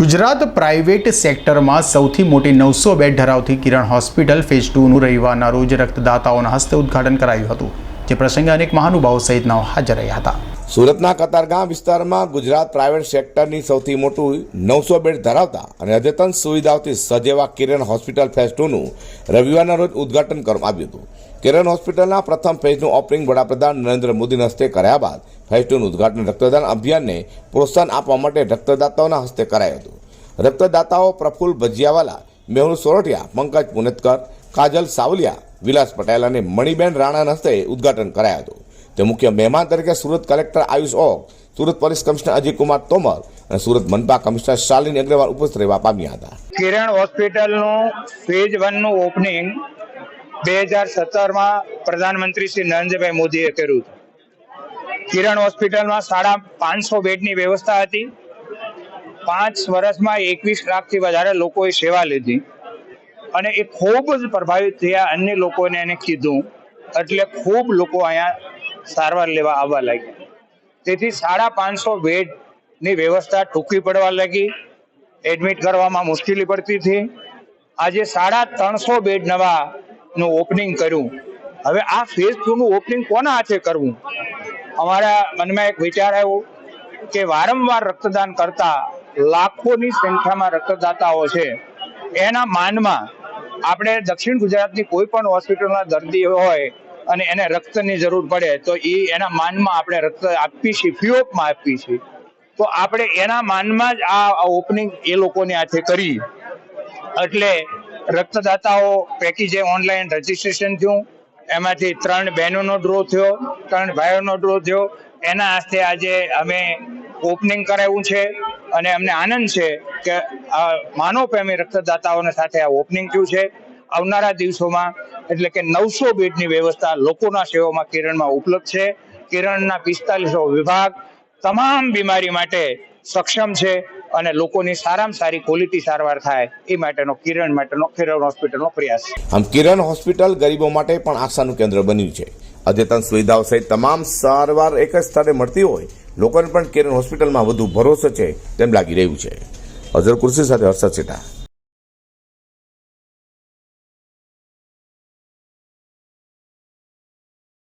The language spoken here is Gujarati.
ગુજરાત પ્રાઇવેટ સેક્ટરમાં સૌથી મોટી નવસો બેડ ધરાવતી કિરણ હોસ્પિટલ ફેઝ ટુનું રવિવારના રોજ રક્તદાતાઓના હસ્તે ઉદ્ઘાટન કરાયું હતું. જે પ્રસંગે અનેક મહાનુભાવો સહિતના હાજર રહ્યા હતા. સુરતના કતારગામ વિસ્તારમાં ગુજરાત પ્રાઇવેટ સેક્ટરની સૌથી મોટું નવસો બેડ ધરાવતા અને અદ્યતન સુવિધાઓથી સજ્જ એવા કિરણ હોસ્પિટલ ફેઝ ટુનું રવિવારના રોજ ઉદ્ઘાટન કરવામાં આવ્યું હતું. કિરણ હોસ્પિટલના પ્રથમ ફેઝનું ઓપનિંગ વડાપ્રધાન નરેન્દ્ર મોદીના હસ્તે કર્યા બાદ ફેઝ ટુનું ઉદ્ઘાટન રક્તદાન અભિયાનને પ્રોત્સાહન આપવા માટે રક્તદાતાઓના હસ્તે કરાયું હતું. રક્તદાતાઓ પ્રફુલ્લ ભજીયાવાલા, મેહુલ સોરઠિયા, પંકજ પુનેતકર, કાજલ સાવલિયા, વિલાસ પટેલ અને મણિબેન રાણાના હસ્તે ઉદ્ઘાટન કરાયું હતું. તે મુખ્ય મહેમાન તરીકે Surat collector Ayush Oak, Surat police commissioner Ajaykumar Tomar અને સુરત મનપા કમિશનર શાલિની અગ્રવાલ ઉપસ્થિત રહેવા પામ્યા હતા. કિરણ હોસ્પિટલનું ફેઝ વનનું ઓપનિંગ બે હજાર સત્તરમાં પ્રધાનમંત્રી શ્રી નરેન્દ્રભાઈ મોદીએ કર્યું કિરણ હોસ્પિટલમાં સાડા પાંચસો બેડની વ્યવસ્થા હતી. પાંચ વર્ષમાં એકવીસ લાખથી વધારે લોકોએ સેવા લીધી અને એ ખૂબ જ પ્રભાવિત થયા અન્ય લોકોને એને કીધું. એટલે ખૂબ લોકો અહીંયા સારવાર લેવા આવવા લાગ્યા તેથી સાડા પાંચસો બેડની વ્યવસ્થા ટૂંકી પડવા લાગી. એડમિટ કરવામાં મુશ્કેલી પડતી હતી. આજે સાડા ત્રણસો બેડ નવા નું ઓપનિંગ કર્યું. હવે આ ફેઝ ટુ નું ઓપનિંગ કોના હાથે કરવું? અમારા મનમાં એક વિચાર આવ્યો કે વારંવાર રક્તદાન કરતા લાખોની સંખ્યામાં રક્તદાતાઓ છે. એના માનમાં આપણે દક્ષિણ ગુજરાતની કોઈ પણ હોસ્પિટલના દર્દી હોય અને એને રક્તની જરૂર પડે, તો એ એના માનમાં આપણે રક્ત આપી છીએ ફીઓપમાં આપી છીએ. તો આપણે એના માનમાં જ આ ઓપનિંગ એ લોકોને હાથે કરી. એટલે રક્તદાતાઓ પૈકી જે ઓનલાઈન રજીસ્ટ્રેશન થયું. એમાંથી ત્રણ બહેનોનો ડ્રો થયો, ત્રણ ભાઈઓનો ડ્રો થયો. એના હાથે આજે અમે ઓપનિંગ કરાવ્યું છે. અને અમને આનંદ છે કે આ માનવપ્રેમી રક્તદાતાઓને સાથે આ ઓપનિંગ થયું છે. આવનારા દિવસોમાં એટલે કે નવસો બેડની વ્યવસ્થા લોકોના સેવામાં કિરણમાં ઉપલબ્ધ છે. કિરણના પિસ્તાલીસો વિભાગ તમામ બીમારી માટે સક્ષમ છે અને લોકોની સારામાં સારી ક્વોલિટી સારવાર થાય એ માટેનો કિરણ માટેનો કિરણ હોસ્પિટલનો પ્રયાસ. આમ કિરણ હોસ્પિટલ ગરીબો માટે પણ આશાનું કેન્દ્ર બન્યું છે. અદ્યતન સુવિધાઓ સહિત તમામ સારવાર એક જ સ્થળે મળતી હોય, લોકોને પણ કિરણ હોસ્પિટલમાં વધુ ભરોસો છે તેમ લાગી રહ્યું છે. અઝર કુર્સી સાથે હર્ષદ સેઠા